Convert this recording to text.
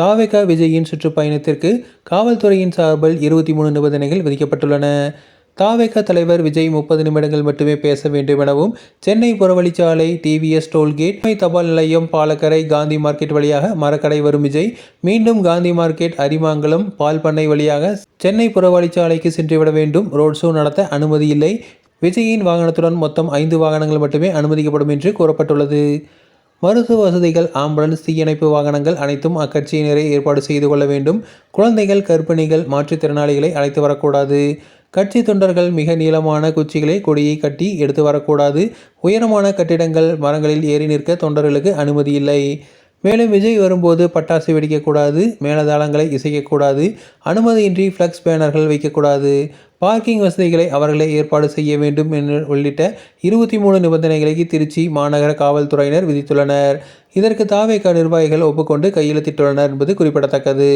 தாவேகா விஜயின் சுற்றுப்பயணத்திற்கு காவல்துறையின் சார்பில் இருபத்தி மூணு நிபந்தனைகள் விதிக்கப்பட்டுள்ளன. தாவேகா தலைவர் விஜய் முப்பது நிமிடங்கள் மட்டுமே பேச வேண்டும் எனவும் சென்னை புறவழிச்சாலை டிவிஎஸ் டோல்கேட் சென்னை தபால் நிலையம் பாலக்கரை காந்தி மார்க்கெட் வழியாக மரக்கடை வரும் விஜய் மீண்டும் காந்தி மார்க்கெட் அரிமாங்கலம் பால் பண்ணை வழியாக சென்னை புறவழிச்சாலைக்கு சென்றுவிட வேண்டும். ரோட் ஷோ நடத்த அனுமதி இல்லை. விஜயின் வாகனத்துடன் மொத்தம் ஐந்து வாகனங்கள் மட்டுமே அனுமதிக்கப்படும் என்று கூறப்பட்டுள்ளது. மருத்துவ வசதிகள் ஆம்புலன்ஸ் தீயணைப்பு வாகனங்கள் அனைத்தும் அக்கட்சியினரை ஏற்பாடு செய்து கொள்ள வேண்டும். குழந்தைகள் கர்ப்பிணிகள் மாற்றுத்திறனாளிகளை அழைத்து வரக்கூடாது. கட்சி தொண்டர்கள் மிக நீளமான குச்சிகளை கொடியை கட்டி எடுத்து வரக்கூடாது. உயரமான கட்டிடங்கள் மரங்களில் ஏறி நிற்க தொண்டர்களுக்கு அனுமதி இல்லை. மேலும் விஜய் வரும்போது பட்டாசு வெடிக்கக்கூடாது மேலதாளங்களை இசைக்கக்கூடாது அனுமதியின்றி ஃப்ளக்ஸ் பேனர்கள் வைக்கக்கூடாது. பார்க்கிங் வசதிகளை அவர்களே ஏற்பாடு செய்ய வேண்டும் என்று உள்ளிட்ட இருபத்தி மூணு நிபந்தனைகளை திருச்சி மாநகர காவல்துறையினர் விதித்துள்ளனர். இதற்கு தாவேக நிர்வாகிகள் ஒப்புக்கொண்டு கையெழுத்திட்டுள்ளனர் என்பது குறிப்பிடத்தக்கது.